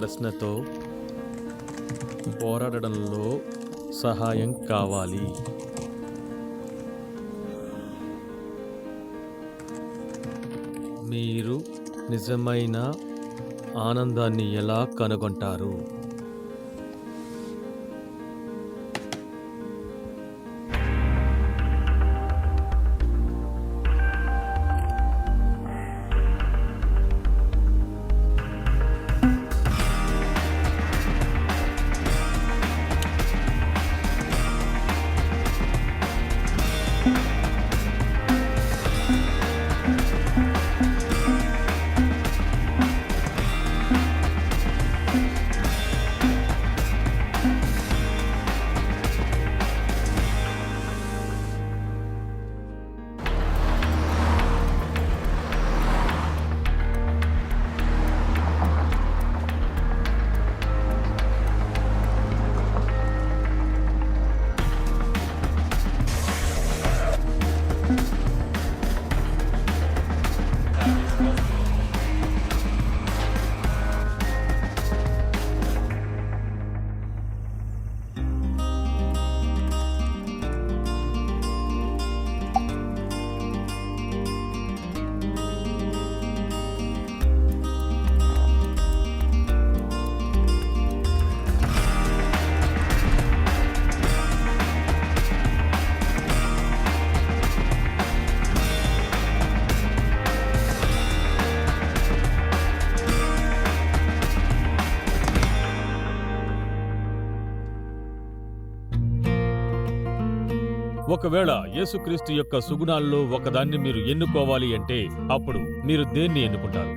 ప్రశ్నతో పోరాడడంలో సహాయం కావాలి. మీరు నిజమైన ఆనందాన్ని ఎలా కనుగొంటారు? ఒకవేళ యేసుక్రీస్తు యొక్క సుగుణాల్లో ఒకదాన్ని మీరు ఎన్నుకోవాలి అంటే అప్పుడు మీరు దేన్ని ఎన్నుకుంటారు?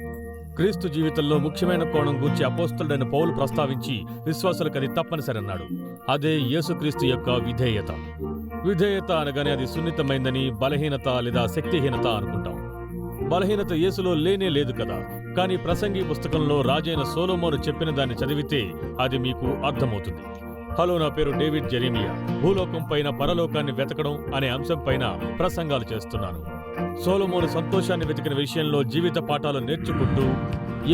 క్రీస్తు జీవితంలో ముఖ్యమైన కోణం గూర్చి అపోస్తలుడైన పౌలు ప్రస్తావించి విశ్వాసులకు అది తప్పనిసరి అన్నాడు అదే యేసుక్రీస్తు యొక్క విధేయత. విధేయత అనగానే అది సున్నితమైందని బలహీనత లేదా శక్తిహీనత అనుకుంటాం. బలహీనత యేసులో లేనే లేదు కదా. కానీ ప్రసంగి పుస్తకంలో రాజైన సోలోమోను చెప్పిన దాన్ని చదివితే అది మీకు అర్థమవుతుంది. హలో నా పేరు డేవిడ్ జెరీమియా. భూలోకం పైన పరలోకాన్ని వెతకడం అనే అంశం పైన ప్రసంగాలు చేస్తున్నాను. సోలమోను సంతోషాన్ని వెతికిన విషయంలో జీవిత పాఠాలు నేర్చుకుంటూ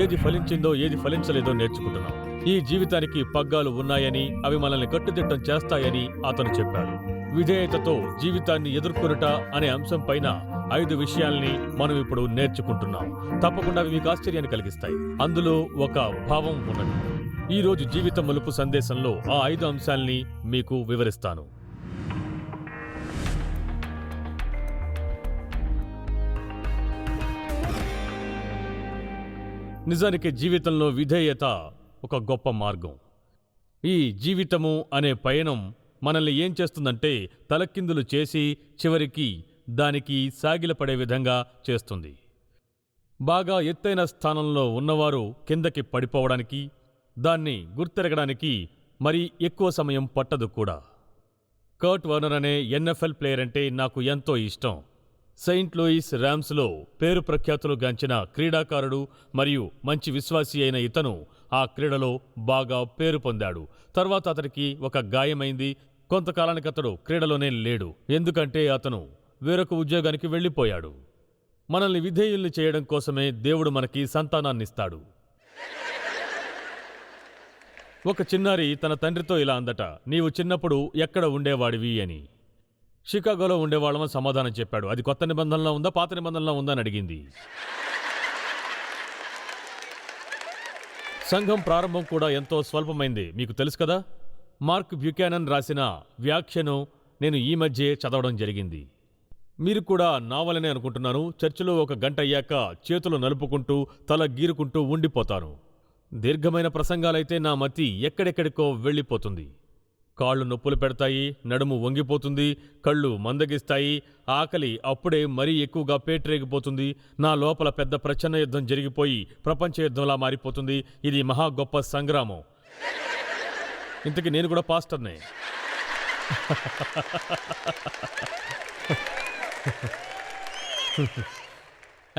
ఏది ఫలించిందో ఏది ఫలించలేదో నేర్చుకుంటున్నాం. ఈ జీవితానికి పగ్గాలు ఉన్నాయని అవి మనల్ని కట్టుదిట్టం చేస్తాయని అతను చెప్పాడు. విధేయతతో జీవితాన్ని ఎదుర్కొనుట అనే అంశం పైన ఐదు విషయాల్ని మనం ఇప్పుడు నేర్చుకుంటున్నాం. తప్పకుండా అవి మీకు ఆశ్చర్యాన్ని కలిగిస్తాయి. అందులో ఒక భావం ఉన్నది. ఈ రోజు జీవిత మలుపు సందేశంలో ఆ ఐదు అంశాల్ని మీకు వివరిస్తాను. నిజానికి జీవితంలో విధేయత ఒక గొప్ప మార్గం. ఈ జీవితము అనే పయనం మనల్ని ఏం చేస్తుందంటే తలకిందులు చేసి చివరికి దానికి సాగిలపడే విధంగా చేస్తుంది. బాగా ఎత్తైన స్థానంలో ఉన్నవారు కిందకి పడిపోవడానికి దాన్ని గుర్తెరగడానికి మరి ఎక్కువ సమయం పట్టదు కూడా. కర్ట్ వర్నర్ అనే ఎన్ఎఫ్ఎల్ ప్లేయర్ అంటే నాకు ఎంతో ఇష్టం. సెయింట్ లూయిస్ ర్యామ్స్లో పేరు ప్రఖ్యాతులు గాంచిన క్రీడాకారుడు మరియు మంచి విశ్వాసి అయిన ఇతను ఆ క్రీడలో బాగా పేరు పొందాడు. తర్వాత అతనికి ఒక గాయమైంది. కొంతకాలానికి అతడు క్రీడలోనే లేడు. ఎందుకంటే అతను వేరొక ఉద్యోగానికి వెళ్ళిపోయాడు. మనల్ని విధేయుల్ని చేయడం కోసమే దేవుడు మనకి సంతానాన్నిస్తాడు. ఒక చిన్నారి తన తండ్రితో ఇలా అందట నీవు చిన్నప్పుడు ఎక్కడ ఉండేవాడివి? అని. షికాగోలో ఉండేవాళ్ళమని సమాధానం చెప్పాడు. అది కొత్త నిబంధనలో ఉందా పాత నిబంధనలో ఉందా? అని అడిగింది. సంఘం ప్రారంభం కూడా ఎంతో స్వల్పమైంది. మీకు తెలుసు కదా మార్క్ బ్యూకానన్ రాసిన వ్యాఖ్యను నేను ఈ మధ్యే చదవడం జరిగింది. మీరు కూడా నావలనే అనుకుంటున్నాను. చర్చిలో ఒక గంట అయ్యాక చేతులు నలుపుకుంటూ తల గీరుకుంటూ ఉండిపోతాను. దీర్ఘమైన ప్రసంగాలైతే నా మతి ఎక్కడెక్కడికో వెళ్ళిపోతుంది. కాళ్ళు నొప్పులు పెడతాయి నడుము వంగిపోతుంది కళ్ళు మందగిస్తాయి ఆకలి అప్పుడే మరీ ఎక్కువగా పేటరేగిపోతుంది నా లోపల పెద్ద ప్రచన్న యుద్ధం జరిగిపోయి ప్రపంచ యుద్ధంలా మారిపోతుంది. ఇది మహా గొప్ప సంగ్రామం. ఇంతకీ నేను కూడా పాస్టర్నే.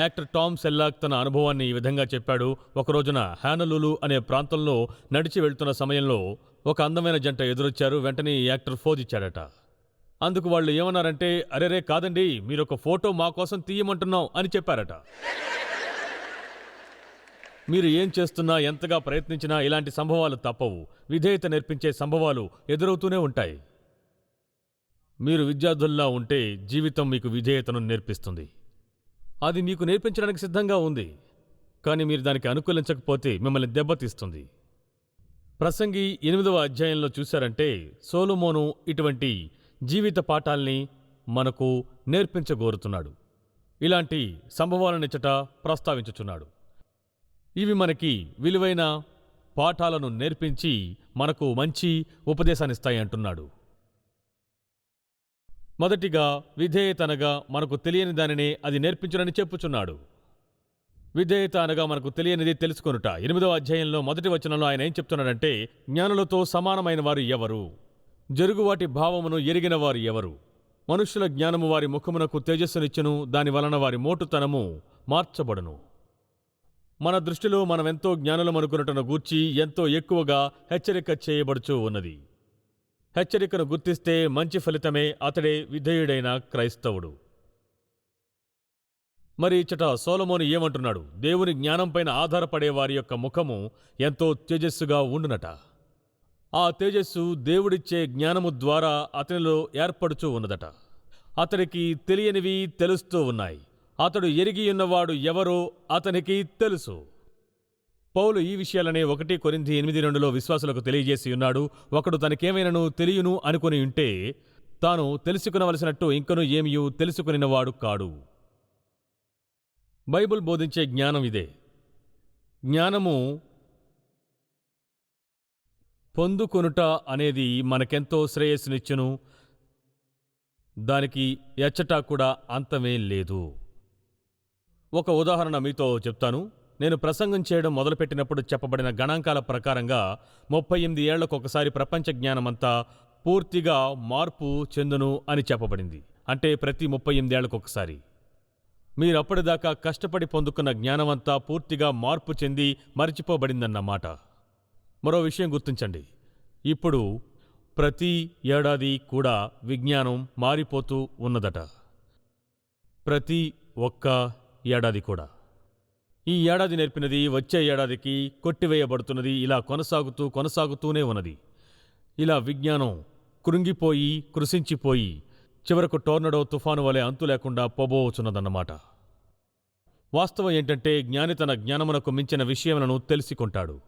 యాక్టర్ టామ్ సెల్లాక్ తన అనుభవాన్ని ఈ విధంగా చెప్పాడు. ఒక రోజున హ్యానలూలు అనే ప్రాంతంలో నడిచి వెళ్తున్న సమయంలో ఒక అందమైన జంట ఎదురొచ్చారు. వెంటనే ఈ యాక్టర్ ఫోజ్ ఇచ్చాడట. అందుకు వాళ్ళు ఏమన్నారంటే అరేరే కాదండి మీరు ఒక ఫోటో మా కోసం తీయమంటున్నాం అని చెప్పారట. మీరు ఏం చేస్తున్నా ఎంతగా ప్రయత్నించినా ఇలాంటి సంభవాలు తప్పవు. విధేయత నేర్పించే సంభవాలు ఎదురవుతూనే ఉంటాయి. మీరు విద్యార్థుల్లా ఉంటే జీవితం మీకు విధేయతను నేర్పిస్తుంది. అది మీకు నేర్పించడానికి సిద్ధంగా ఉంది. కానీ మీరు దానికి అనుకూలించకపోతే మిమ్మల్ని దెబ్బతీస్తుంది. ప్రసంగి ఎనిమిదవ అధ్యాయంలో చూశారంటే సోలోమోను ఇటువంటి జీవిత పాఠాల్ని మనకు నేర్పించగోరుతున్నాడు. ఇలాంటి సంభవాలనిచ్చట ప్రస్తావించుచున్నాడు. ఇవి మనకి విలువైన పాఠాలను నేర్పించి మనకు మంచి ఉపదేశాన్నిస్తాయి అంటున్నాడు మొదటిగా విధేయత అనగా మనకు తెలియని దానినే అది నేర్పించునని చెప్పుచున్నాడు. విధేయత అనగా మనకు తెలియనిది తెలుసుకొనుట. ఎనిమిదవ అధ్యాయంలో మొదటి వచనంలో ఆయన ఏం చెప్తున్నాడంటే జ్ఞానులతో సమానమైన వారు ఎవరు? జరుగువాటి భావమును ఎరిగిన వారు ఎవరు? మనుష్యుల జ్ఞానము వారి ముఖమునకు తేజస్సునిచ్చును దాని వలన వారి మోటుతనము మార్చబడును. మన దృష్టిలో మనమెంతో జ్ఞానులమనుకున్నటను గూర్చి ఎంతో ఎక్కువగా హెచ్చరిక చేయబడుచూ ఉన్నది. హెచ్చరికను గుర్తిస్తే మంచి ఫలితమే అతడే విధేయుడైన క్రైస్తవుడు. మరి ఇచ్చట సోలమోని ఏమంటున్నాడు? దేవుని జ్ఞానంపైన ఆధారపడే వారి యొక్క ముఖము ఎంతో తేజస్సుగా ఉండునట. ఆ తేజస్సు దేవుడిచ్చే జ్ఞానము ద్వారా అతనిలో ఏర్పడుచూ ఉన్నదట. అతనికి తెలియనివి తెలుస్తూ ఉన్నాయి. అతడు ఎరిగి ఉన్నవాడు ఎవరో అతనికి తెలుసు. పౌలు ఈ విషయాలనే ఒకటి కొరింది ఎనిమిది రెండులో విశ్వాసులకు తెలియజేసి ఉన్నాడు. ఒకడు తనకేమైనను తెలియను అనుకుని ఉంటే తాను తెలుసుకునవలసినట్టు ఇంకను ఏమియూ తెలుసుకునినవాడు కాడు. బైబుల్ బోధించే జ్ఞానం ఇదే. జ్ఞానము పొందుకొనుట అనేది మనకెంతో శ్రేయస్సునిచ్చును. దానికి ఎచ్చటా కూడా అంతమేం లేదు. ఒక ఉదాహరణ మీతో చెప్తాను. నేను ప్రసంగం చేయడం మొదలుపెట్టినప్పుడు చెప్పబడిన గణాంకాల ప్రకారంగా ముప్పై ఎనిమిది ఏళ్ళకు ఒకసారి ప్రపంచ జ్ఞానమంతా పూర్తిగా మార్పు చెందును అని చెప్పబడింది. అంటే ప్రతి ముప్పై ఎనిమిదేళ్ళకు ఒకసారి మీరప్పటిదాకా కష్టపడి పొందుకున్న జ్ఞానమంతా పూర్తిగా మార్పు చెంది మరచిపోబడిందన్నమాట. మరో విషయం గుర్తించండి. ఇప్పుడు ప్రతి ఏడాది కూడా విజ్ఞానం మారిపోతూ ఉన్నదట. ప్రతి ఒక్క ఏడాది కూడా. ఈ ఏడాది నేర్పినది వచ్చే ఏడాదికి కొట్టివేయబడుతున్నది. ఇలా కొనసాగుతూ కొనసాగుతూనే ఉన్నది. ఇలా విజ్ఞానం కృంగిపోయి కృషించిపోయి చివరకు టోర్నడో తుఫాను వలె అంతు లేకుండా పోబోచున్నదన్నమాట. వాస్తవం ఏంటంటే జ్ఞాని తన జ్ఞానమునకు మించిన విషయములను తెలిసికొంటాడు.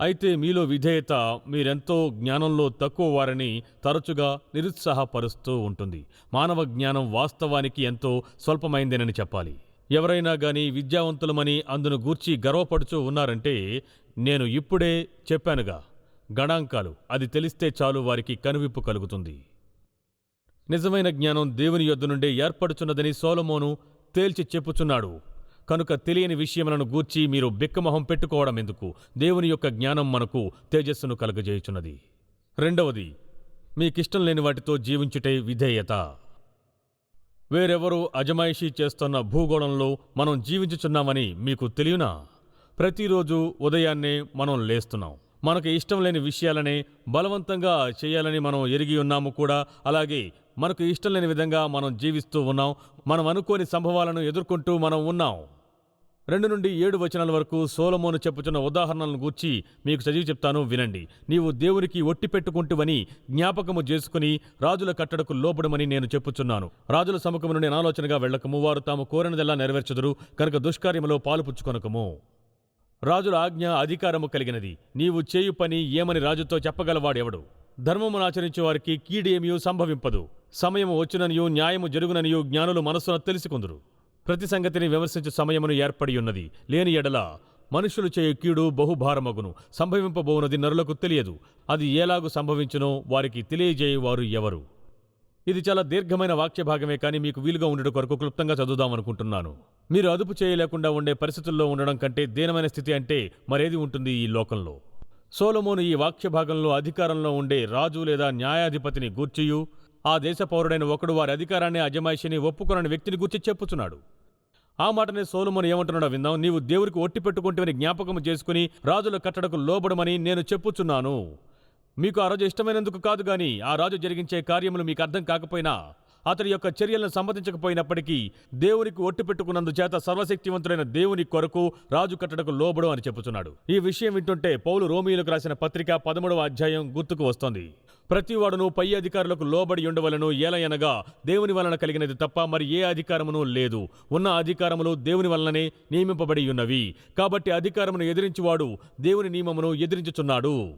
అయితే మీలో విధేయత మీరెంతో జ్ఞానంలో తక్కువ వారిని తరచుగా నిరుత్సాహపరుస్తూ ఉంటుంది. మానవ జ్ఞానం వాస్తవానికి ఎంతో స్వల్పమైందేనని చెప్పాలి. ఎవరైనా గాని విద్యావంతులమని అందును గూర్చి గర్వపడుచూ ఉన్నారంటే నేను ఇప్పుడే చెప్పానుగా గణాంకాలు అది తెలిస్తే చాలు వారికి కనువిప్పు కలుగుతుంది. నిజమైన జ్ఞానం దేవుని యొద్ద నుండే ఏర్పడుచున్నదని సోలమోను తేల్చి చెప్పుచున్నాడు. కనుక తెలియని విషయములను గూర్చి మీరు బిక్కమొహం పెట్టుకోవడం ఎందుకు? దేవుని యొక్క జ్ఞానం మనకు తేజస్సును కలుగజేయుచున్నది. రెండవది మీకిష్టం లేని వాటితో జీవించుటే విధేయత. వేరెవరూ అజమాయిషీ చేస్తున్న భూగోళంలో మనం జీవించుచున్నామని మీకు తెలియనా? ప్రతిరోజు ఉదయాన్నే మనం లేస్తున్నాం. మనకు ఇష్టం లేని విషయాలనే బలవంతంగా చేయాలని మనం ఎరిగి ఉన్నాము కూడా. అలాగే మనకు ఇష్టం లేని విధంగా మనం జీవిస్తూ ఉన్నాం. మనం అనుకోని సంభవాలను ఎదుర్కొంటూ మనం ఉన్నాం. రెండు నుండి ఏడు వచనాల వరకు సోలమోను చెప్పుచున్న ఉదాహరణలను గూర్చి మీకు చదివి చెప్తాను వినండి. నీవు దేవునికి ఒట్టి పెట్టుకుంటువని జ్ఞాపకము చేసుకుని రాజుల కట్టడకు లోపడమని నేను చెప్పుచున్నాను. రాజుల సముఖము నుండి ఆలోచనగా వెళ్ళకము వారు తాము కోరినదెల్లా నెరవేర్చుదురు కనుక దుష్కార్యములో పాలుపుచ్చుకొనకము. రాజుల ఆజ్ఞ అధికారము కలిగినది. నీవు చేయు పని ఏమని రాజుతో చెప్పగలవాడెవడు? ధర్మమును ఆచరించే వారికి కీడేమియూ సంభవింపదు. సమయము వచ్చిననియూ న్యాయము జరుగుననియూ జ్ఞానులు మనస్సున తెలుసుకుందురు. ప్రతి సంగతిని విమర్శించు సమయమును ఏర్పడి ఉన్నది. లేని ఎడల మనుషులు చేయు కీడు బహుభారమగును. సంభవింపబోనది నరులకు తెలియదు. అది ఏలాగు సంభవించునో వారికి తెలియజేయువారు ఎవరు? ఇది చాలా దీర్ఘమైన వాక్య భాగమే కానీ మీకు వీలుగా ఉండడం కొరకు క్లుప్తంగా చదువుదామనుకుంటున్నాను. మీరు అదుపు చేయలేకుండా ఉండే పరిస్థితుల్లో ఉండడం కంటే దీనమైన స్థితి అంటే మరేది ఉంటుంది ఈ లోకంలో? సోలమోను ఈ వాక్య భాగంలో అధికారంలో ఉండే రాజు లేదా న్యాయాధిపతిని గూర్చియు ఆ దేశ పౌరుడైన ఒకడు వారి అధికారాన్ని అజమాయిషిని ఒప్పుకొనని వ్యక్తిని గూర్చి చెప్పుచున్నాడు. ఆ మాటనే సోలమోను ఏమంటున్నాడో విందాం. నీవు దేవుడికి ఒట్టి పెట్టుకుంటేవని జ్ఞాపకం చేసుకుని రాజుల కట్టడకు లోబడమని నేను చెప్పుచున్నాను. మీకు ఆ రోజు ఇష్టమైనందుకు కాదు గాని ఆ రాజు జరిగించే కార్యములు మీకు అర్థం కాకపోయినా అతడి యొక్క చర్యలను సమ్మతించకపోయినప్పటికీ దేవునికి ఒట్టు పెట్టుకున్నందు చేత సర్వశక్తివంతుడైన దేవుని కొరకు రాజు కట్టడకు లోబడు అని చెబుతున్నాడు. ఈ విషయం వింటుంటే పౌలు రోమియోలకు రాసిన పత్రిక పదమూడవ అధ్యాయం గుర్తుకు వస్తోంది. ప్రతివాడును పై అధికారులకు లోబడి ఉండవలను ఏలయనగా దేవుని వలన కలిగినది తప్ప మరి ఏ అధికారమును లేదు. ఉన్న అధికారములు దేవుని వలననే నియమింపబడి ఉన్నవి. కాబట్టి అధికారమును ఎదిరించువాడు దేవుని నియమమును ఎదిరించుచున్నాడు.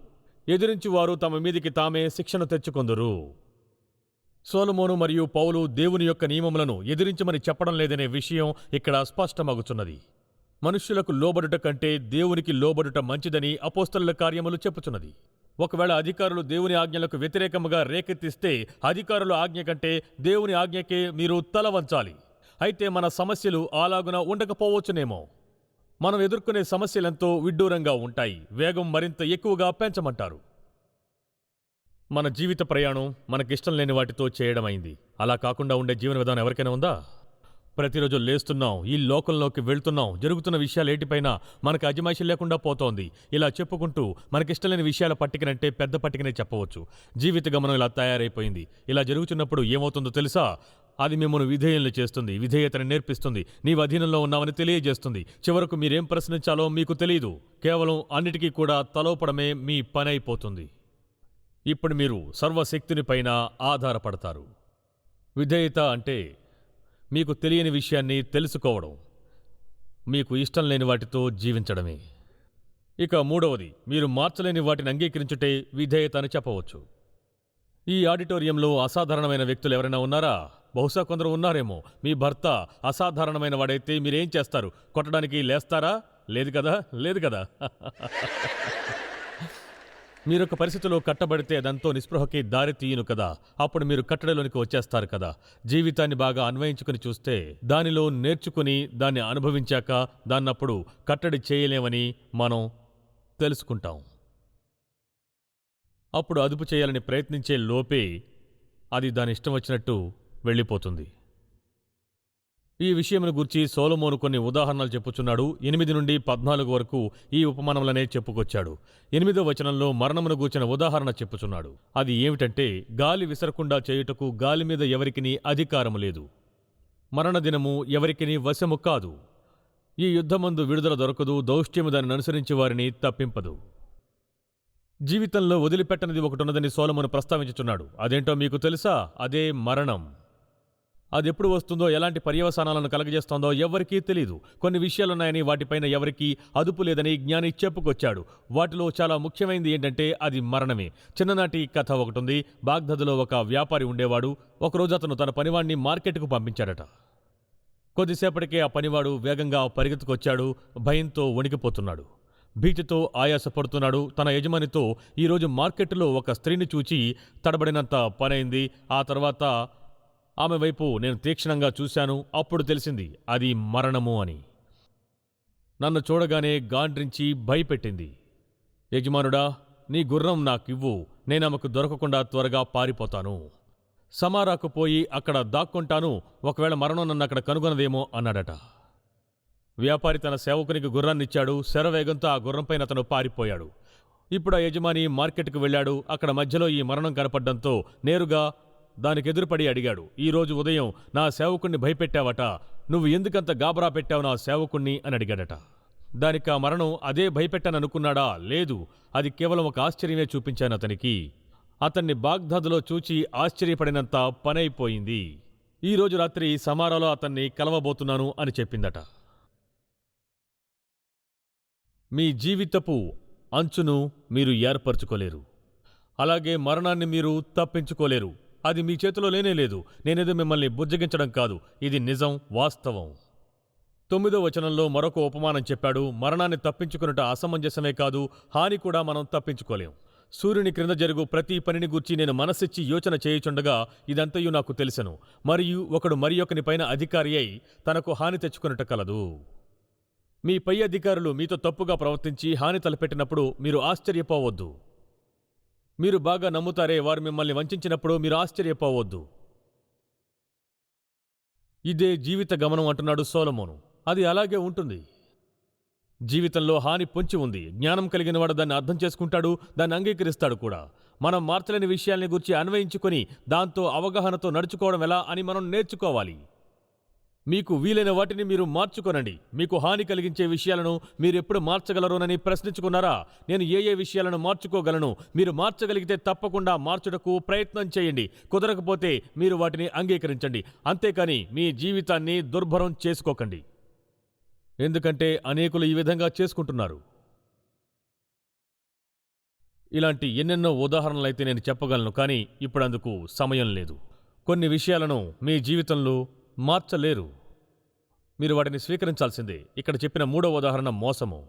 ఎదిరించువారు తమ మీదికి తామే శిక్షను తెచ్చుకొందురు. సోలమోను మరియు పౌలు దేవుని యొక్క నియమములను ఎదిరించమని చెప్పడం లేదనే విషయం ఇక్కడ స్పష్టమగుచున్నది. మనుష్యులకు లోబడుట కంటే దేవునికి లోబడుట మంచిదని అపోస్తలుల కార్యములు చెప్పుచున్నది. ఒకవేళ అధికారులు దేవుని ఆజ్ఞలకు వ్యతిరేకముగా రేకెత్తిస్తే అధికారుల ఆజ్ఞ కంటే దేవుని ఆజ్ఞకే మీరు తల వంచాలి. అయితే మన సమస్యలు అలాగున ఉండకపోవచ్చునేమో. మనం ఎదుర్కొనే సమస్యలెంతో విడ్డూరంగా ఉంటాయి. వేగం మరింత ఎక్కువగా పెంచమంటారు. మన జీవిత ప్రయాణం మనకిష్టం లేని వాటితో చేయడమైంది. అలా కాకుండా ఉండే జీవన విధానం ఎవరికైనా ఉందా? ప్రతిరోజు లేస్తున్నాం ఈ లోకంలోకి వెళ్తున్నాం జరుగుతున్న విషయాలు ఏటిపైన మనకు అజమాయిషి లేకుండా పోతోంది. ఇలా చెప్పుకుంటూ మనకిష్టం లేని విషయాల పట్టికనంటే పెద్ద పట్టికనే చెప్పవచ్చు. జీవిత గమనం ఇలా తయారైపోయింది. ఇలా జరుగుతున్నప్పుడు ఏమవుతుందో తెలుసా? అది మిమ్మల్ని విధేయులు చేస్తుంది విధేయతను నేర్పిస్తుంది నీవు అధీనంలో ఉన్నామని తెలియజేస్తుంది. చివరకు మీరేం ప్రశ్నించాలో మీకు తెలియదు కేవలం అన్నిటికీ కూడా తలోపడమే మీ పని అయిపోతుంది ఇప్పుడు మీరు సర్వశక్తుని పైన ఆధారపడతారు. విధేయత అంటే మీకు తెలియని విషయాన్ని తెలుసుకోవడం మీకు ఇష్టం లేని వాటితో జీవించడమే. ఇక మూడవది మీరు మార్చలేని వాటిని అంగీకరించుటే విధేయత అని చెప్పవచ్చు. ఈ ఆడిటోరియంలో అసాధారణమైన వ్యక్తులు ఎవరైనా ఉన్నారా? బహుశా కొందరు ఉన్నారేమో. మీ భర్త అసాధారణమైన వాడైతే మీరేం చేస్తారు? కొట్టడానికి లేస్తారా? లేదు కదా? లేదు కదా? మీరొక పరిస్థితిలో కట్టబడితే అదంతో నిస్పృహకి దారి తీయను కదా. అప్పుడు మీరు కట్టడలోనికి వచ్చేస్తారు కదా. జీవితాన్ని బాగా అన్వయించుకుని చూస్తే దానిలో నేర్చుకుని దాన్ని అనుభవించాక దాన్నప్పుడు కట్టడి చేయలేమని మనం తెలుసుకుంటాం. అప్పుడు అదుపు చేయాలని ప్రయత్నించే లోపే అది దాని ఇష్టం వచ్చినట్టు వెళ్ళిపోతుంది. ఈ విషయమును గురించి సోలమోను కొన్ని ఉదాహరణలు చెప్పుచున్నాడు. ఎనిమిది నుండి పద్నాలుగు వరకు ఈ ఉపమానములనే చెప్పుకొచ్చాడు. ఎనిమిదో వచనంలో మరణమును గూర్చిన ఉదాహరణ చెప్పుచున్నాడు. అది ఏమిటంటే గాలి విసరకుండా చేయుటకు గాలి మీద ఎవరికిని అధికారము లేదు. మరణదినము ఎవరికిని వశము కాదు. ఈ యుద్ధమందు విడుదల దొరకదు దౌష్ట్యము దానిని అనుసరించి వారిని తప్పింపదు. జీవితంలో వదిలిపెట్టనిది ఒకటి ఉన్నదని సోలమును ప్రస్తావించుచున్నాడు. అదేంటో మీకు తెలుసా? అదే మరణం. అది ఎప్పుడు వస్తుందో ఎలాంటి పర్యవసానాలను కలగజేస్తోందో ఎవరికీ తెలియదు కొన్ని విషయాలున్నాయని వాటిపైన ఎవరికీ అదుపు లేదని జ్ఞాని చెప్పుకొచ్చాడు. వాటిలో చాలా ముఖ్యమైనది ఏంటంటే అది మరణమే. చిన్ననాటి కథ ఒకటి ఉంది బాగ్దద్లో ఒక వ్యాపారి ఉండేవాడు. ఒకరోజు అతను తన పనివాణ్ణి మార్కెట్కు పంపించాడట. కొద్దిసేపటికే ఆ పనివాడు వేగంగా పరిగెత్తుకొచ్చాడు. భయంతో వణికిపోతున్నాడు. భీతితో ఆయాసపడుతున్నాడు. తన యజమానితో ఈరోజు మార్కెట్లో ఒక స్త్రీని చూచి తడబడినంత పనైంది. ఆ తర్వాత ఆమె వైపు నేను తీక్షణంగా చూశాను అప్పుడు తెలిసింది అది మరణము అని. నన్ను చూడగానే గాండ్రించి భయపెట్టింది. యజమానుడా నీ గుర్రం నాకివ్వు నేనామెకు దొరకకుండా త్వరగా పారిపోతాను. సమారాకు పోయి అక్కడ దాక్కుంటాను ఒకవేళ మరణం నన్ను అక్కడ కనుగొనదేమో అన్నాడట. వ్యాపారి తన సేవకునికి గుర్రాన్నిచ్చాడు శరవేగంతో ఆ గుర్రంపైన అతను పారిపోయాడు. ఇప్పుడు ఆ యజమాని మార్కెట్కు వెళ్ళాడు అక్కడ మధ్యలో ఈ మరణం కనపడడంతో నేరుగా దానికి ఎదురుపడి అడిగాడు ఈరోజు ఉదయం నా సేవకుణ్ణి భయపెట్టావట నువ్వు ఎందుకంత గాబరా పెట్టావు నా సేవకుణ్ణి? అని అడిగాడట. దానికి ఆ మరణం అదే భయపెట్టాననుకున్నాడా? లేదు అది కేవలం ఒక ఆశ్చర్యమే చూపించాను అతనికి. అతన్ని బాగ్దాదులో చూచి ఆశ్చర్యపడినంత పనైపోయింది. ఈ రోజు రాత్రి సమారాలో అతన్ని కలవబోతున్నాను అని చెప్పిందట. మీ జీవితపు అంచును మీరు ఏర్పరచుకోలేరు. అలాగే మరణాన్ని మీరు తప్పించుకోలేరు. అది మీ చేతిలో లేనే లేదు. నేనేదో మిమ్మల్ని బుజ్జగించడం కాదు. ఇది నిజం వాస్తవం. తొమ్మిదో వచనంలో మరొక ఉపమానం చెప్పాడు. మరణాన్ని తప్పించుకున్నట అసమంజసమే కాదు. హాని కూడా మనం తప్పించుకోలేం. సూర్యుని క్రింద జరుగు ప్రతి పనిని గూర్చి నేను మనసిచ్చి యోచన చేయుచుండగా ఇదంతయు నాకు తెలుసను. మరియు ఒకడు మరి ఒకనిపైన అధికారి అయి తనకు హాని తెచ్చుకున్నట కలదు. మీ పై అధికారులు మీతో తప్పుగా ప్రవర్తించి హాని తలపెట్టినప్పుడు మీరు ఆశ్చర్యపోవద్దు. మీరు బాగా నమ్ముతారే వారు మిమ్మల్ని వంచినప్పుడు మీరు ఆశ్చర్యపోవద్దు. ఇదే జీవిత గమనం అంటున్నాడు సోలమోను. అది అలాగే ఉంటుంది. జీవితంలో హాని పొంచి ఉంది. జ్ఞానం కలిగిన వాడు దాన్ని అర్థం చేసుకుంటాడు దాన్ని అంగీకరిస్తాడు కూడా. మనం మార్చలేని విషయాల్ని గురించి అన్వయించుకొని దాంతో అవగాహనతో నడుచుకోవడం ఎలా అని మనం నేర్చుకోవాలి. మీకు వీలైన వాటిని మీరు మార్చుకోనండి. మీకు హాని కలిగించే విషయాలను మీరు ఎప్పుడు మార్చగలరోనని ప్రశ్నించుకున్నారా? నేను ఏ ఏ విషయాలను మార్చుకోగలను? మీరు మార్చగలిగితే తప్పకుండా మార్చుటకు ప్రయత్నం చేయండి. కుదరకపోతే మీరు వాటిని అంగీకరించండి. అంతేకాని మీ జీవితాన్ని దుర్భరం చేసుకోకండి. ఎందుకంటే అనేకులు ఈ విధంగా చేసుకుంటున్నారు. ఇలాంటి ఎన్నెన్నో ఉదాహరణలైతే నేను చెప్పగలను కానీ ఇప్పుడు అందుకు సమయం లేదు. కొన్ని విషయాలను మీ జీవితంలో మార్చలేరు. మీరు వాటిని స్వీకరించాల్సింది. ఇక్కడ చెప్పిన మూడవ ఉదాహరణ మోసము.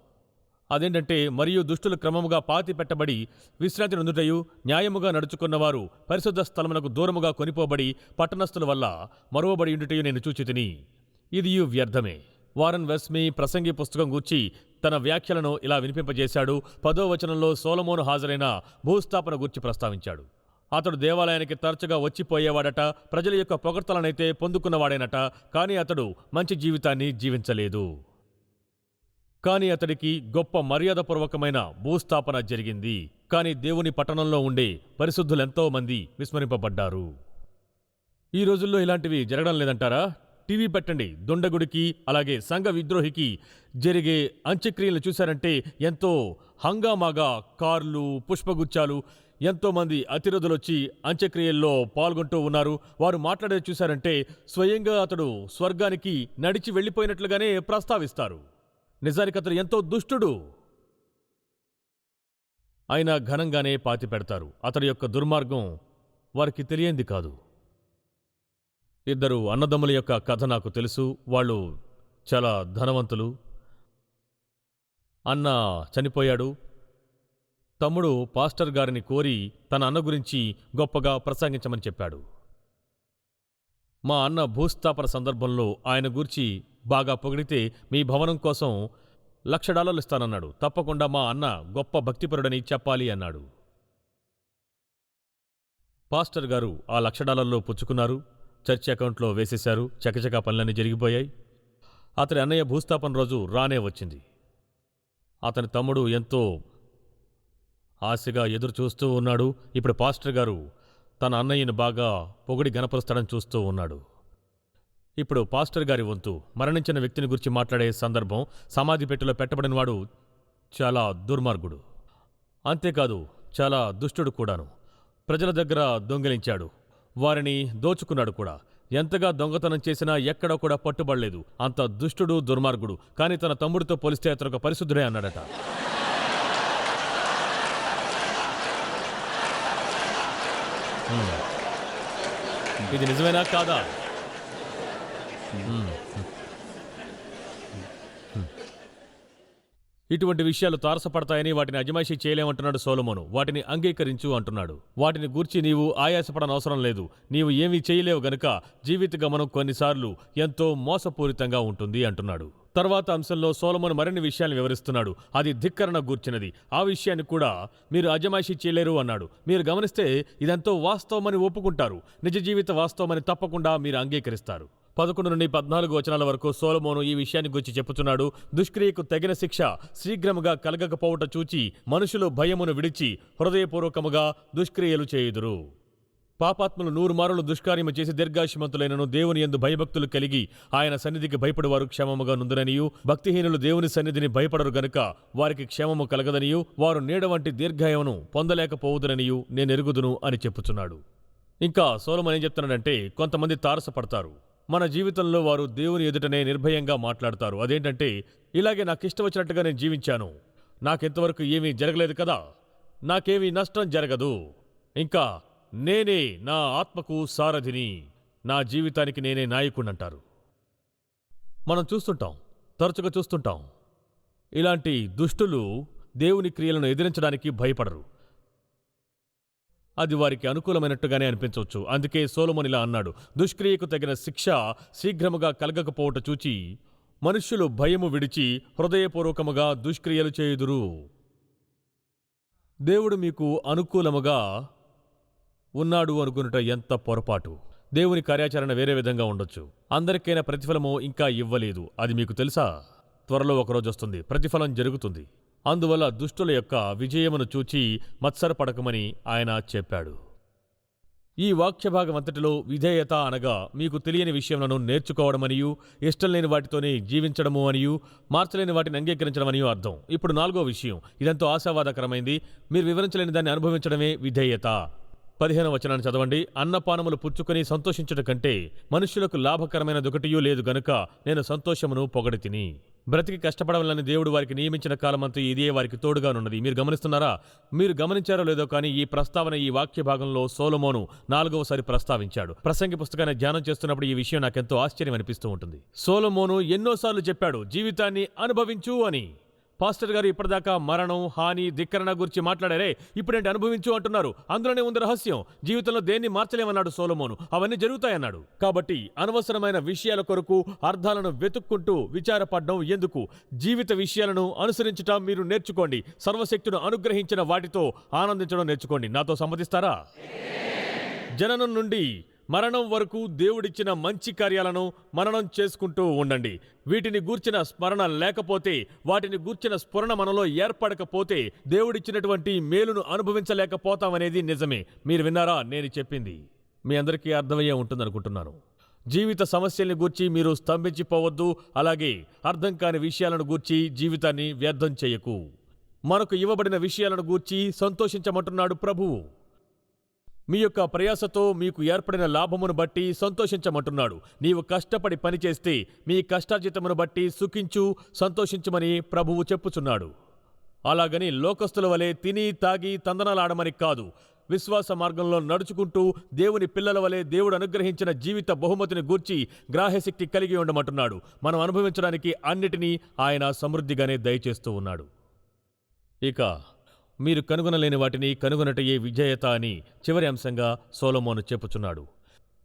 అదేంటంటే మరియు దుష్టులు క్రమముగా పాతి పెట్టబడి విశ్రాంతి నొందుటయు న్యాయముగా నడుచుకున్నవారు పరిశుద్ధ స్థలమునకు దూరముగా కొనిపోబడి పట్టణస్థుల వల్ల మరువబడి ఉండుటయు నేను చూచితిని. ఇది వ్యర్థమే. వారన్ వెస్మి ప్రసంగి పుస్తకం గూర్చి తన వ్యాఖ్యలను ఇలా వినిపింపజేశాడు. పదో వచనంలో సోలమోను హాజరైన భూస్థాపన గూర్చి ప్రస్తావించాడు. అతడు దేవాలయానికి తరచుగా వచ్చిపోయేవాడట ప్రజల యొక్క పొగడ్తలనైతే పొందుకున్నవాడేనట కానీ అతడు మంచి జీవితాన్ని జీవించలేదు. కానీ అతడికి గొప్ప మర్యాదపూర్వకమైన భూస్థాపన జరిగింది. కానీ దేవుని పట్టణంలో ఉండే పరిశుద్ధులెంతో మంది విస్మరింపబడ్డారు. ఈ రోజుల్లో ఇలాంటివి జరగడం లేదంటారా? టీవీ పెట్టండి. దుండగుడికి అలాగే సంఘ విద్రోహికి జరిగే అంత్యక్రియలు చూశారంటే ఎంతో హంగామాగా కార్లు పుష్పగుచ్చాలు ఎంతోమంది అతిరథులొచ్చి అంత్యక్రియల్లో పాల్గొంటూ ఉన్నారు. వారు మాట్లాడే చూశారంటే స్వయంగా అతడు స్వర్గానికి నడిచి వెళ్ళిపోయినట్లుగానే ప్రస్తావిస్తారు. నిజానికి అతడు ఎంతో దుష్టుడు. అయినా ఘనంగానే పాతి పెడతారు. అతడి యొక్క దుర్మార్గం వారికి తెలియంది కాదు. ఇద్దరు అన్నదమ్ముల యొక్క కథ నాకు తెలుసు. వాళ్ళు చాలా ధనవంతులు. అన్న చనిపోయాడు. తమ్ముడు పాస్టర్ గారిని కోరి తన అన్న గురించి గొప్పగా ప్రసంగించమని చెప్పాడు. మా అన్న భూస్థాపన సందర్భంలో ఆయన గూర్చి బాగా పొగిడితే మీ భవనం కోసం లక్ష డాలర్లు ఇస్తానన్నాడు. తప్పకుండా మా అన్న గొప్ప భక్తిపరుడని చెప్పాలి అన్నాడు. పాస్టర్ గారు ఆ లక్ష డాలర్లో పుచ్చుకున్నారు. చర్చ్ అకౌంట్లో వేసేశారు. చకచకా పనులన్నీ జరిగిపోయాయి. అతని అన్నయ్య భూస్థాపన రోజు రానే వచ్చింది. అతని తమ్ముడు ఎంతో ఆశగా ఎదురు చూస్తూ ఉన్నాడు ఇప్పుడు పాస్టర్ గారు. తన అన్నయ్యను బాగా పొగిడి గనపరుస్తాడని చూస్తూ ఉన్నాడు. ఇప్పుడు పాస్టర్ గారి వంతు మరణించిన వ్యక్తిని గురించి మాట్లాడే సందర్భం సమాధి పెట్టెలో పెట్టబడినవాడు చాలా దుర్మార్గుడు. అంతేకాదు చాలా దుష్టుడు కూడాను. ప్రజల దగ్గర దొంగిలించాడు. వారిని దోచుకున్నాడు కూడా. ఎంతగా దొంగతనం చేసినా ఎక్కడా కూడా పట్టుబడలేదు. అంత దుష్టుడు దుర్మార్గుడు. కానీ తన తమ్ముడితో పోలిస్తే అతను ఒక పరిశుద్ధుడే అన్నాడట. ఇది నిజమేనా కాదా. ఇటువంటి విషయాలు తారసపడతాయని వాటిని అజమాయిషీ చేయలేమంటున్నాడు సోలమోను. వాటిని అంగీకరించు అంటున్నాడు. వాటిని గూర్చి నీవు ఆయాసపడనవసరం లేదు. నీవు ఏమీ చేయలేవు గనుక జీవిత గమనం కొన్నిసార్లు ఎంతో మోసపూరితంగా ఉంటుంది అంటున్నాడు. తర్వాత అంశంలో సోలమన్ మరిన్ని విషయాలు వివరిస్తున్నాడు. అది ధిక్కరణ గూర్చినది. ఆ విషయాన్ని కూడా మీరు అజమాయిషి చేయలేరు అన్నాడు. మీరు గమనిస్తే ఇదంతో వాస్తవమని ఒప్పుకుంటారు. నిజ జీవిత వాస్తవమని తప్పకుండా మీరు అంగీకరిస్తారు. పదకొండు నుండి పద్నాలుగు వచనాల వరకు సోలమోను ఈ విషయాన్ని గురించి చెప్పుతున్నాడు. దుష్క్రియకు తగిన శిక్ష శీఘ్రముగా కలగకపోవట చూచి మనుషులు భయమును విడిచి హృదయపూర్వకముగా దుష్క్రియలు చేయుదురు. పాపాత్ములు నూరు మారులు దుష్కార్యము చేసి దీర్ఘాశిమంతులైనను దేవుని ఎందు భయభక్తులు కలిగి ఆయన సన్నిధికి భయపడేవారు క్షేమముగా నుందుననియు. భక్తిహీనులు దేవుని సన్నిధిని భయపడరు గనుక వారికి క్షేమము కలగదనియు. వారు నీడ వంటి దీర్ఘాయమును పొందలేకపోవుదుననియు నేను ఎరుగుదును అని చెప్పుచున్నాడు. ఇంకా సోలమన్ ఏం చెప్తున్నాడంటే కొంతమంది తారసపడతారు. మన జీవితంలో వారు దేవుని ఎదుటనే నిర్భయంగా మాట్లాడతారు. అదేంటంటే ఇలాగే నాకు ఇష్టం వచ్చినట్టుగా నేను జీవించాను. నాకింతవరకు ఏమీ జరగలేదు కదా. నాకేమీ నష్టం జరగదు. ఇంకా నేనే నా ఆత్మకు సారథిని. నా జీవితానికి నేనే నాయకుడంటారు మనం చూస్తుంటాం తరచుగా చూస్తుంటాం. ఇలాంటి దుష్టులు దేవుని క్రియలను ఎదిరించడానికి భయపడరు. అది వారికి అనుకూలమైనట్టుగానే అనిపించవచ్చు. అందుకే సోలమన్ ఇలా అన్నాడు దుష్క్రియకు తగిన శిక్ష శీఘ్రముగా కలగకపోవట చూచి మనుష్యులు భయము విడిచి హృదయపూర్వకముగా దుష్క్రియలు చేయుదురు. దేవుడు మీకు అనుకూలముగా ఉన్నాడు అనుకునుట ఎంత పొరపాటు? దేవుని కార్యాచరణ వేరే విధంగా ఉండొచ్చు. అందరికైనా ప్రతిఫలము ఇంకా ఇవ్వలేదు. అది మీకు తెలుసా? త్వరలో ఒకరోజు వస్తుంది. ప్రతిఫలం జరుగుతుంది. అందువల్ల దుష్టుల యొక్క విజయమును చూచి మత్సరపడకమని ఆయన చెప్పాడు. ఈ వాక్య భాగం అంతటిలో విధేయత అనగా మీకు తెలియని విషయములను నేర్చుకోవడమనియు ఇష్టం లేని వాటితోనే జీవించడము అనియు మార్చలేని వాటిని అంగీకరించడమనియు అర్థం. ఇప్పుడు నాలుగో విషయం. ఇదంతో ఆశావాదకరమైంది. మీరు వివరించలేని దాన్ని అనుభవించడమే విధేయత. పదిహేను వచనాన్ని చదవండి. అన్నపానములు పుచ్చుకొని సంతోషించుట కంటే మనుష్యులకు లాభకరమైన దుకటియూ లేదు గనుక నేను సంతోషమును పొగడి తిని. బ్రతికి కష్టపడవాలని దేవుడు వారికి నియమించిన కాలమంతా ఇదే వారికి తోడుగానున్నది. మీరు గమనిస్తున్నారా? మీరు గమనించారో లేదో కానీ ఈ ప్రస్తావన ఈ వాక్య భాగంలో సోలమోను నాలుగవసారి ప్రస్తావించాడు. ప్రసంగి పుస్తకాన్ని ధ్యానం చేస్తున్నప్పుడు ఈ విషయం నాకెంతో ఆశ్చర్యం అనిపిస్తూ ఉంటుంది. సోలమోను ఎన్నోసార్లు చెప్పాడు జీవితాన్ని అనుభవించు అని. పాస్టర్ గారు ఇప్పటిదాకా మరణం హాని ధిక్కరణ గురించి మాట్లాడారే ఇప్పుడేంటి అనుభవించు అంటున్నారు? అందులోనే ఉంది రహస్యం. జీవితంలో దేన్ని మార్చలేమన్నాడు సోలమోను? అవన్నీ జరుగుతాయన్నాడు. కాబట్టి అనవసరమైన విషయాల కొరకు అర్థాలను వెతుక్కుంటూ విచారపడ్డం ఎందుకు? జీవిత విషయాలను అనుసరించటం మీరు నేర్చుకోండి. సర్వశక్తును అనుగ్రహించిన వాటితో ఆనందించడం నేర్చుకోండి. నాతో సమ్మతిస్తారా జననం నుండి మరణం వరకు దేవుడిచ్చిన మంచి కార్యాలను మననం చేసుకుంటూ ఉండండి. వీటిని గూర్చిన స్మరణ లేకపోతే వాటిని గూర్చిన స్ఫురణ మనలో ఏర్పడకపోతే దేవుడిచ్చినటువంటి మేలును అనుభవించలేకపోతామనేది నిజమే. మీరు విన్నారా? నేను చెప్పింది. మీ అందరికీ అర్థమయ్యే ఉంటుందనుకుంటున్నాను. జీవిత సమస్యల్ని గూర్చి మీరు స్తంభించిపోవద్దు. అలాగే అర్థం కాని విషయాలను గూర్చి జీవితాన్ని వ్యర్థం చేయకు. మనకు ఇవ్వబడిన విషయాలను గూర్చి సంతోషించమంటున్నాడు ప్రభువు. మీ యొక్క ప్రయాసతో మీకు ఏర్పడిన లాభమును బట్టి సంతోషించమంటున్నాడు. నీవు కష్టపడి పనిచేస్తే మీ కష్టార్జితమును బట్టి సుఖించు సంతోషించమని ప్రభువు చెప్పుచున్నాడు. అలాగని లోకస్తుల వలె తిని తాగి తందనలాడమని కాదు. విశ్వాస మార్గంలో నడుచుకుంటూ దేవుని పిల్లల వలె దేవుడు అనుగ్రహించిన జీవిత బహుమతిని గూర్చి గ్రాహ్యశక్తి కలిగి ఉండమంటున్నాడు. మనం అనుభవించడానికి అన్నిటినీ ఆయన సమృద్ధిగానే దయచేస్తూ ఉన్నాడు. ఇక మీరు కనుగొనలేని వాటిని కనుగొనటయే విజేయత అని చివరి అంశంగా సోలమోను చెప్పుచున్నాడు.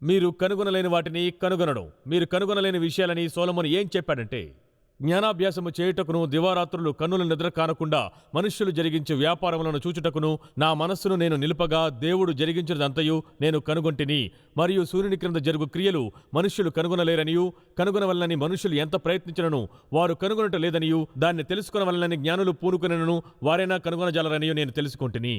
మీరు కనుగొనలేని వాటిని కనుగొనడం మీరు కనుగొనలేని విషయాలని సోలమోను ఏం చెప్పాడంటే జ్ఞానాభ్యాసము చేయుటకును దివారాత్రులు కన్నుల నిద్ర కానకుండా మనుష్యులు జరిగించే వ్యాపారములను చూచుటకును నా మనస్సును నేను నిలుపగా దేవుడు జరిగించినదంతయు నేను కనుగొంటిని. మరియు సూర్యుని క్రింద జరుగు క్రియలు మనుష్యులు కనుగొనలేరనియు కనుగొనవల్లని మనుష్యులు ఎంత ప్రయత్నించినను వారు కనుగొనట లేదనియు దాన్ని తెలుసుకునవల్లని జ్ఞానులు పూనుకొనను వారైనా కనుగొనజాలరనియు నేను తెలుసుకుంటుని.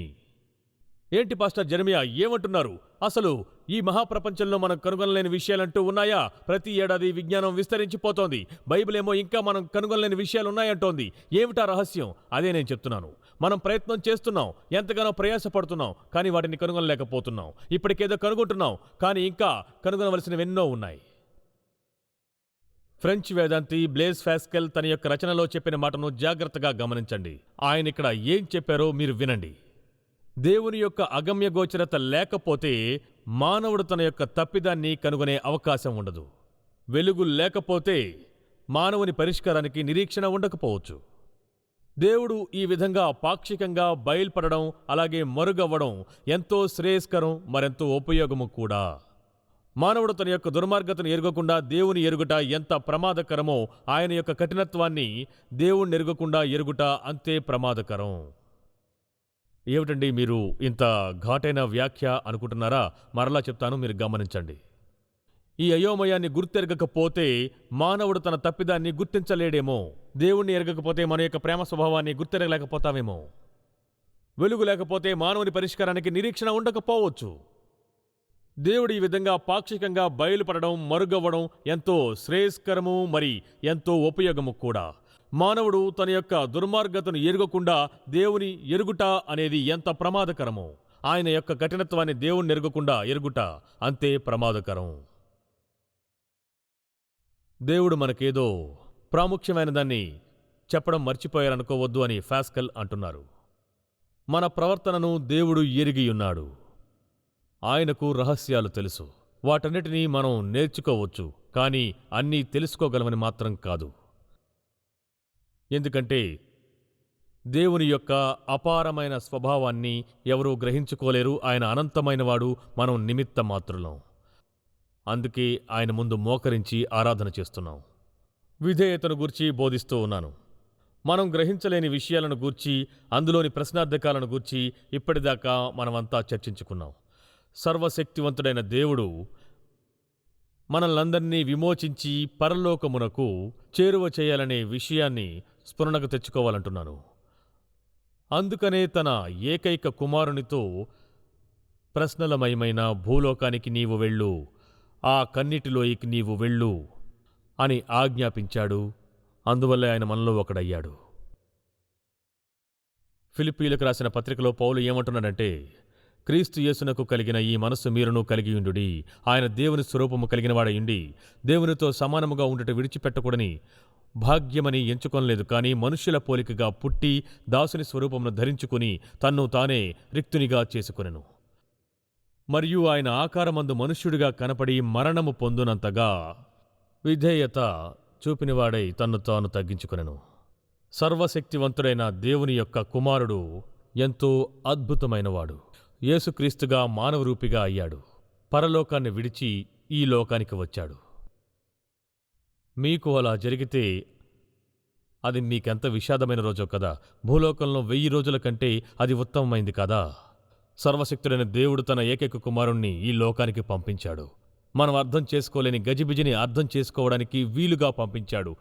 ఏంటి పాస్టర్ జెరమియా ఏమంటున్నారు? అసలు ఈ మహాప్రపంచంలో మనం కనుగొనలేని విషయాలంటూ ఉన్నాయా? ప్రతి ఏడాది విజ్ఞానం విస్తరించిపోతోంది. బైబిల్ ఏమో ఇంకా మనం కనుగొనలేని విషయాలు ఉన్నాయంటోంది ఏమిటా రహస్యం? అదే నేను చెప్తున్నాను. మనం ప్రయత్నం చేస్తున్నాం ఎంతగానో ప్రయాసపడుతున్నాం కానీ వాటిని కనుగొనలేకపోతున్నాం. ఇప్పటికేదో కనుగొంటున్నాం కానీ ఇంకా కనుగొనవలసినవి ఎన్నో ఉన్నాయి. ఫ్రెంచ్ వేదాంతి బ్లేజ్ ఫాస్కెల్ తన యొక్క రచనలో చెప్పిన మాటను జాగ్రత్తగా గమనించండి. ఆయన ఇక్కడ ఏం చెప్పారో మీరు వినండి. దేవుని యొక్క అగమ్య గోచరత లేకపోతే మానవుడు తన యొక్క తప్పిదాన్ని కనుగొనే అవకాశం ఉండదు. వెలుగు లేకపోతే మానవుని పరిష్కారానికి నిరీక్షణ ఉండకపోవచ్చు. దేవుడు ఈ విధంగా పాక్షికంగా బయల్పడడం అలాగే మరుగవ్వడం ఎంతో శ్రేయస్కరం మరెంతో ఉపయోగము కూడా. మానవుడు తన యొక్క దుర్మార్గతను ఎరుగకుండా దేవుని ఎరుగుట ఎంత ప్రమాదకరమో ఆయన యొక్క కఠినత్వాన్ని దేవుణ్ణి ఎరుగకుండా ఎరుగుట అంతే ప్రమాదకరం. ఏమిటండి మీరు ఇంత ఘాటైన వ్యాఖ్య అనుకుంటున్నారా? మరలా చెప్తాను మీరు గమనించండి. ఈ అయోమయాన్ని గుర్తెరగకపోతే మానవుడు తన తప్పిదాన్ని గుర్తించలేడేమో? దేవుణ్ణి ఎరగకపోతే మన యొక్క ప్రేమ స్వభావాన్ని గుర్తెరగలేకపోతామేమో? వెలుగు లేకపోతే మానవుని పరిష్కారానికి నిరీక్షణ ఉండకపోవచ్చు. దేవుడు ఈ విధంగా పాక్షికంగా బయలుపడడం మరుగవ్వడం ఎంతో శ్రేయస్కరము మరి ఎంతో ఉపయోగము కూడా. మానవుడు తన యొక్క దుర్మార్గతను ఎరుగకుండా దేవుని ఎరుగుట అనేది ఎంత ప్రమాదకరమో. ఆయన యొక్క కఠినత్వాన్ని దేవుణ్ణి ఎరగకుండా ఎరుగుట అంతే ప్రమాదకరం. దేవుడు మనకేదో ప్రాముఖ్యమైన దాన్ని చెప్పడం మర్చిపోయారనుకోవద్దు అని ఫాస్కల్ అంటున్నారు. మన ప్రవర్తనను దేవుడు ఎరిగియున్నాడు. ఆయనకు రహస్యాలు తెలుసు. వాటన్నిటినీ మనం నేర్చుకోవచ్చు. కానీ అన్నీ తెలుసుకోగలమని మాత్రం కాదు. ఎందుకంటే దేవుని యొక్క అపారమైన స్వభావాన్ని ఎవరూ గ్రహించుకోలేరు. ఆయన అనంతమైనవాడు మనం నిమిత్త మాత్రులం. అందుకే ఆయన ముందు మోకరించి ఆరాధన చేస్తున్నాం. విధేయతను గూర్చి బోధిస్తూ ఉన్నాను. మనం గ్రహించలేని విషయాలను గూర్చి అందులోని ప్రశ్నార్థకాలను గూర్చి ఇప్పటిదాకా మనమంతా చర్చించుకున్నాం. సర్వశక్తివంతుడైన దేవుడు మనల్నందరినీ విమోచించి పరలోకమునకు చేరువ చేయాలనే విషయాన్ని స్ఫురణకు తెచ్చుకోవాలంటున్నాను. అందుకనే తన ఏకైక కుమారునితో ప్రశ్నలమయమైన భూలోకానికి నీవు వెళ్ళు ఆ కన్నిటిలోయకి నీవు వెళ్ళు అని ఆజ్ఞాపించాడు. అందువల్ల ఆయన మనలో ఒకడయ్యాడు. ఫిలిప్పీలకు రాసిన పత్రికలో పౌలు ఏమంటున్నాడంటే క్రీస్తు యేసునకు కలిగిన ఈ మనస్సు మీరును కలిగి ఆయన దేవుని స్వరూపము కలిగినవాడయుండి దేవునితో సమానముగా ఉండుట విడిచిపెట్టకూడని భాగ్యమని ఎంచుకొనలేదు కానీ మనుష్యుల పోలికగా పుట్టి దాసుని స్వరూపమును ధరించుకుని తన్ను తానే రిక్తునిగా చేసుకొనెను. మరియు ఆయన ఆకారమందు మనుష్యుడిగా కనపడి మరణము పొందునంతగా విధేయత చూపినవాడై తన్ను తాను తగ్గించుకొనెను. సర్వశక్తివంతుడైన దేవుని యొక్క కుమారుడు ఎంతో అద్భుతమైనవాడు. యేసుక్రీస్తుగా మానవరూపిగా అయ్యాడు. పరలోకాన్ని విడిచి ఈ లోకానికి వచ్చాడు. మీకు అలా జరిగితే అది మీకెంత విషాదమైన రోజో కదా? భూలోకంలో వెయ్యి రోజుల కంటే అది ఉత్తమమైంది కదా? సర్వశక్తుడైన దేవుడు తన ఏకైక కుమారుణ్ణి ఈ లోకానికి పంపించాడు. మనం అర్థం చేసుకోలేని గజిబిజిని అర్థం చేసుకోవడానికి వీలుగా పంపించాడు.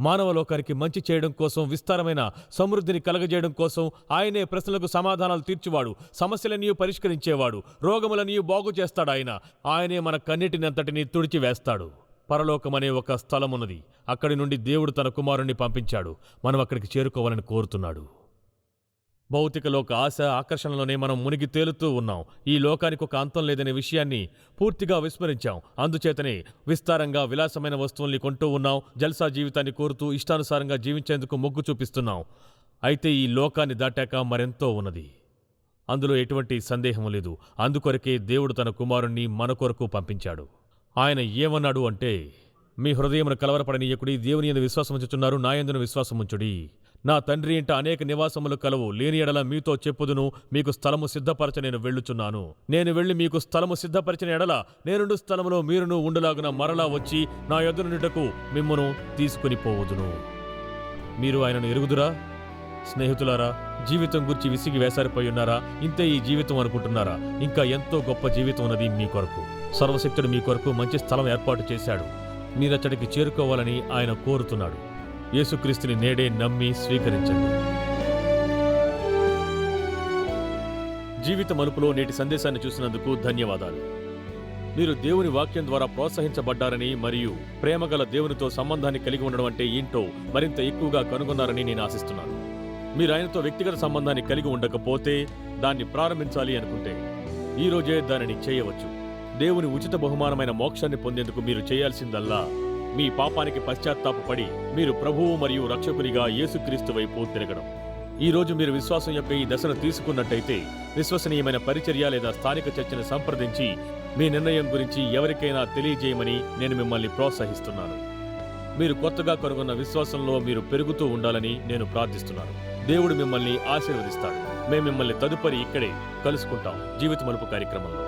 మానవ లోకానికి మంచి చేయడం కోసం విస్తారమైన సమృద్ధిని కలగజేయడం కోసం ఆయనే ప్రశ్నలకు సమాధానాలు తీర్చువాడు సమస్యలన్నీ పరిష్కరించేవాడు రోగములన్నీ బాగు చేస్తాడు ఆయన ఆయనే మన కన్నిటినంతటినీ తుడిచివేస్తాడు. పరలోకమనే ఒక స్థలమున్నది. అక్కడి నుండి దేవుడు తన కుమారుణ్ణి పంపించాడు. మనం అక్కడికి చేరుకోవాలని కోరుతున్నాడు. భౌతిక లోక ఆశ ఆకర్షణలోనే మనం మునిగి తేలుతూ ఉన్నాం. ఈ లోకానికి ఒక అంతం లేదనే విషయాన్ని పూర్తిగా విస్మరించాం. అందుచేతనే విస్తారంగా విలాసమైన వస్తువుల్ని కొంటూ ఉన్నాం. జల్సా జీవితాన్ని కోరుతూ ఇష్టానుసారంగా జీవించేందుకు మొగ్గు చూపిస్తున్నాం. అయితే ఈ లోకాన్ని దాటాక మరెంతో ఉన్నది? అందులో ఎటువంటి సందేహం లేదు. అందుకొరకే దేవుడు తన కుమారుణ్ణి మన కొరకు పంపించాడు. ఆయన ఏమన్నాడు అంటే మీ హృదయమును కలవరపడనీయకుడి దేవుని ఎందు విశ్వాసం ఉంచుచున్నారు నా యందును విశ్వాసం ఉంచుడి. నా తండ్రి ఇంట అనేక నివాసములు కలవు లేని ఎడల మీతో చెప్పుదును మీకు స్థలము సిద్ధపరచ నేను వెళ్ళుచున్నాను. నేను వెళ్ళి మీకు స్థలము సిద్ధపరిచిన ఎడల నేనుండు స్థలములో మీరును ఉండులాగున మరలా వచ్చి నా ఎదురునిటకు మిమ్మును తీసుకుని పోవదును. మీరు ఆయనను ఎరుగుదురా? స్నేహితులారా జీవితం గురించి విసిగి వేసారిపోయి ఉన్నారా ఇంతే ఈ జీవితం అనుకుంటున్నారా? ఇంకా ఎంతో గొప్ప జీవితం ఉన్నది మీ కొరకు. సర్వశక్తుడు మీ కొరకు మంచి స్థలం ఏర్పాటు చేశాడు. మీరచ్చడికి చేరుకోవాలని ఆయన కోరుతున్నాడు. యేసుక్రీస్తుని నేడే నమ్మి స్వీకరించండి. జీవిత మలుపులో నేటి సందేశాన్ని చూసినందుకు ధన్యవాదాలు. మీరు దేవుని వాక్యం ద్వారా ప్రోత్సహించబడ్డారని మరియు ప్రేమగల దేవునితో సంబంధాన్ని కలిగి ఉండడం అంటే ఏంటో మరింత ఎక్కువగా కనుగొన్నారని నేను ఆశిస్తున్నాను. మీరు ఆయనతో వ్యక్తిగత సంబంధాన్ని కలిగి ఉండకపోతే దాన్ని ప్రారంభించాలి అనుకుంటే ఈ రోజే దానిని చేయవచ్చు. దేవుని ఉచిత బహుమానమైన మోక్షాన్ని పొందేందుకు మీరు చేయాల్సిందల్లా మీ పాపానికి పశ్చాత్తాపపడి మీరు ప్రభువు మరియు రక్షకునిగా యేసుక్రీస్తు వైపు తిరగడం. ఈ రోజు మీరు విశ్వాసం యొక్క ఈ దశను తీసుకున్నట్టయితే విశ్వసనీయమైన పరిచర్య లేదా స్థానిక చర్చను సంప్రదించి మీ నిర్ణయం గురించి ఎవరికైనా తెలియజేయమని నేను మిమ్మల్ని ప్రోత్సహిస్తున్నాను. మీరు కొత్తగా కనుగొన్న విశ్వాసంలో మీరు పెరుగుతూ ఉండాలని నేను ప్రార్థిస్తున్నాను. దేవుడు మిమ్మల్ని ఆశీర్వదిస్తాడు. మేము మిమ్మల్ని తదుపరి ఇక్కడే కలుసుకుంటాం జీవిత మలుపు కార్యక్రమంలో.